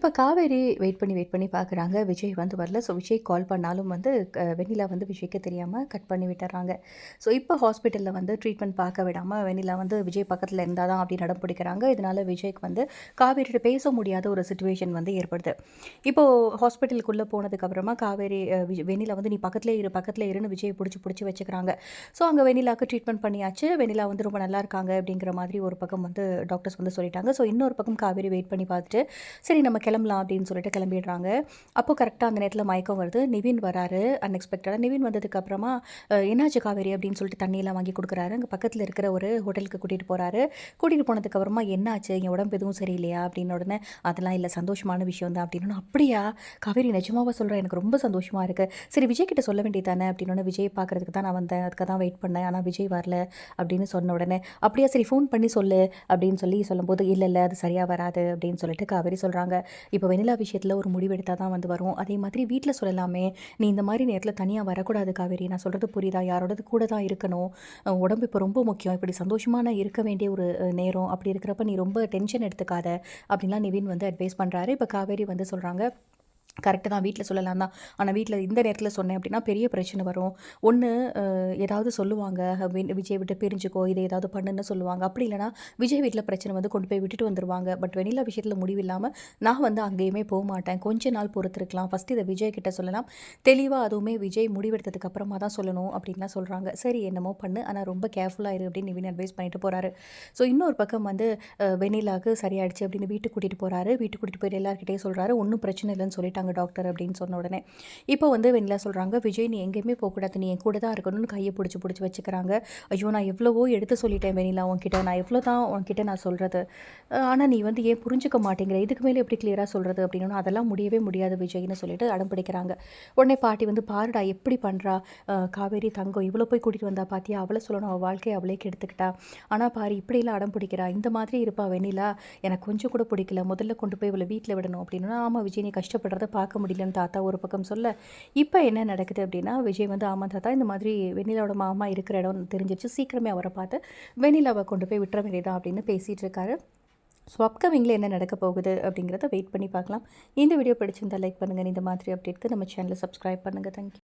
இப்போ காவேரி வெயிட் பண்ணி வெயிட் பண்ணி பார்க்குறாங்க விஜய் வந்து வரல. ஸோ விஜய் கால் பண்ணாலும் வந்து க- வெண்ணிலா வந்து விஜய்க்கு தெரியாமல் கட் பண்ணி விட்டுறாங்க. ஸோ இப்போ ஹாஸ்பிட்டலில் வந்து ட்ரீட்மெண்ட் பார்க்க விடாமல் வெண்ணிலா வந்து விஜய் பக்கத்தில் இருந்தால் தான் அப்படி நடம் பிடிக்கிறாங்க. இதனால் விஜய்க்கு வந்து காவேரியோட பேச முடியாத ஒரு சுச்சுவேஷன் வந்து ஏற்படுது. இப்போது ஹாஸ்பிட்டலுக்குள்ளே போனதுக்கப்புறமா காவேரி வெண்ணிலா வந்து நீ பக்கத்தில் இரு பக்கத்தில் இருன்னு விஜய் பிடிச்சி பிடிச்சி வச்சுக்கிறாங்க. ஸோ அங்கே வெண்ணிலாவுக்கு ட்ரீட்மெண்ட் பண்ணியாச்சு. வெண்ணிலா வந்து ரொம்ப நல்லா இருக்காங்க அப்படிங்கிற மாதிரி ஒரு பக்கம் வந்து டாக்டர்ஸ் வந்து சொல்லிட்டாங்க. ஸோ இன்னொரு பக்கம் காவேரி வெயிட் பண்ணி பார்த்துட்டு சரி நம்ம கிளம்பலாம் அப்படின்னு சொல்லிட்டு கிளம்பிடுறாங்க. அப்போ கரெக்டாக அந்த நேரத்தில் மயக்கம் வருது. நிவின் வராரு அன்எக்ஸ்பெக்டடாக நிவின் வந்ததுக்கப்புறமா என்னாச்சு காவேரி? அப்படின்னு சொல்லிட்டு தண்ணியெல்லாம் வாங்கி கொடுக்குறாரு. அங்கே பக்கத்தில் இருக்கிற ஒரு ஹோட்டலுக்கு கூட்டிகிட்டு போகிறாரு கூட்டிகிட்டு போனதுக்கப்புறமா என்னாச்சு? என் உடம்பு எதுவும் சரியில்லையா? அப்படின்னு உடனே அதெல்லாம் இல்லை. சந்தோஷமான விஷயம் தான். அப்படின்னு அப்படியா? காவேரி நிஜமாவா சொல்கிறேன் எனக்கு ரொம்ப சந்தோஷமாக இருக்குது சரி விஜய் கிட்ட சொல்ல வேண்டியதானே? அப்படின்னு விஜய் பார்க்கறதுக்கு தான் நான் வந்தேன். அதுக்காக தான் வெயிட் பண்ணேன். ஆனால் விஜய் வரல. அப்படின்னு சொன்ன உடனே அப்படியா? சரி ஃபோன் பண்ணி சொல்லு. அப்படின்னு சொல்லி சொல்லும்போது இல்லை இல்லை. அது சரியாக வராது. அப்படின்னு சொல்லிட்டு காவேரி சொல்கிறாங்க இப்போ வெனிலா விஷயத்தில் ஒரு முடிவெடுத்தால் தான் வந்து வரும். அதே மாதிரி வீட்டில் சொல்லலாமே நீ இந்த மாதிரி நேரத்தில் தனியாக வரக்கூடாது காவேரி. நான் சொல்கிறது புரியுதா? யாரோடது கூட தான் இருக்கணும். உடம்பு இப்போ ரொம்ப முக்கியம். இப்படி சந்தோஷமான இருக்க வேண்டிய ஒரு நேரம் அப்படி இருக்கிறப்ப நீ ரொம்ப டென்ஷன் எடுத்துக்காத அப்படின்லாம் நிவின் வந்து அட்வைஸ் பண்ணுறாரு இப்போ காவேரி வந்து சொல்கிறாங்க கரெக்டு தான் வீட்டில் சொல்லலாம் தான். ஆனால் வீட்டில் இந்த நேரத்தில் சொன்னேன் அப்படின்னா பெரிய பிரச்சனை வரும். ஒன்று ஏதாவது சொல்லுவாங்க வி- விஜய் விட்டு பிரிஞ்சுக்கோ இதை ஏதாவது பண்ணுன்னு சொல்லுவாங்க. அப்படி இல்லைனா விஜய் வீட்டில் பிரச்சனை வந்து கொண்டு போய் விட்டுட்டு வந்துருவாங்க. பட் வெனிலா விஷயத்தில் முடிவில்லாமல் நான் வந்து அங்கேயுமே போக மாட்டேன். கொஞ்ச நாள் பொறுத்திருக்கலாம். ஃபஸ்ட்டு இதை விஜய் கிட்ட சொல்லலாம். தெளிவாக அதுவுமே விஜய் முடிவெடுத்ததுக்கு அப்புறமா தான் சொல்லணும் அப்படின்லாம் சொல்கிறாங்க சரி என்னமோ பண்ணு. ஆனால் ரொம்ப கேர்ஃபுல்லாக இரு அப்படின்னு நிவின் அட்வைஸ் பண்ணிட்டு போகிறாரு ஸோ இன்னொரு பக்கம் வந்து வெனிலாவுக்கு சரியாயிடுச்சு அப்படின்னு வீட்டுக்கு கூட்டிகிட்டு போகிறாரு வீட்டுக்கு கூட்டிகிட்டு போய் எல்லாருக்கிட்டே சொல்கிறாரு ஒன்றும் பிரச்சனை இல்லைன்னு சொல்லிட்டு போட்டாங்க டாக்டர் அப்படின்னு சொன்ன உடனே. இப்போ வந்து வெண்ணிலா சொல்கிறாங்க விஜய் நீ எங்கேயுமே போகக்கூடாது. நீ என் கூட தான் இருக்கணும்னு கையை பிடிச்சி பிடிச்சி வச்சுக்கிறாங்க. ஐயோ நான் எவ்வளவோ எடுத்து சொல்லிட்டேன் வெண்ணிலா உன்கிட்ட. நான் எவ்வளோ தான் உன்கிட்ட நான் சொல்கிறது ஆனால் நீ வந்து ஏன் புரிஞ்சுக்க மாட்டேங்கிற? இதுக்கு மேலே எப்படி கிளியராக சொல்கிறது அப்படின்னு அதெல்லாம் முடியவே முடியாது விஜய்னு சொல்லிட்டு அடம் பிடிக்கிறாங்க. உடனே பாட்டி வந்து பாருடா எப்படி பண்ணுறா காவேரி தங்கம் இவ்வளோ போய் கூட்டிகிட்டு வந்தா பாத்தியா? அவளை சொல்லணும். அவள் வாழ்க்கையை அவளே கெடுத்துக்கிட்டா. ஆனால் பாரு இப்படிலாம் அடம் பிடிக்கிறா. இந்த மாதிரி இருப்பா வெண்ணிலா. எனக்கு கொஞ்சம் கூட பிடிக்கல. முதல்ல கொண்டு போய் இவளை வீட்டில் விடணும் அப்படின்னா. ஆமாம் விஜய் நீ கஷ்டப்படுறத பார்க்க முடியலன்னு தாத்தா ஒரு பக்கம் சொல்ல இப்போ என்ன நடக்குது? அப்படின்னா விஜய் வந்து ஆமாம் தாத்தா இந்த மாதிரி வெண்ணிலாவோட மாமா இருக்கிற இடம் தெரிஞ்சிருச்சு. சீக்கிரமே அவரை பார்த்து வெண்ணிலாவை கொண்டு போய் விட்டுற வேண்டியதான் அப்படின்னு பேசிகிட்டு இருக்காரு. ஸோ அப்கமிங்கில் என்ன நடக்க போகுது அப்படிங்கிறத வெயிட் பண்ணி பார்க்கலாம். இந்த வீடியோ பிடிச்சிருந்தால் லைக் பண்ணுங்கள் இந்த மாதிரி அப்டேட்க்கு நம்ம சேனலை சப்ஸ்கிரைப் பண்ணுங்கள் தேங்க்யூ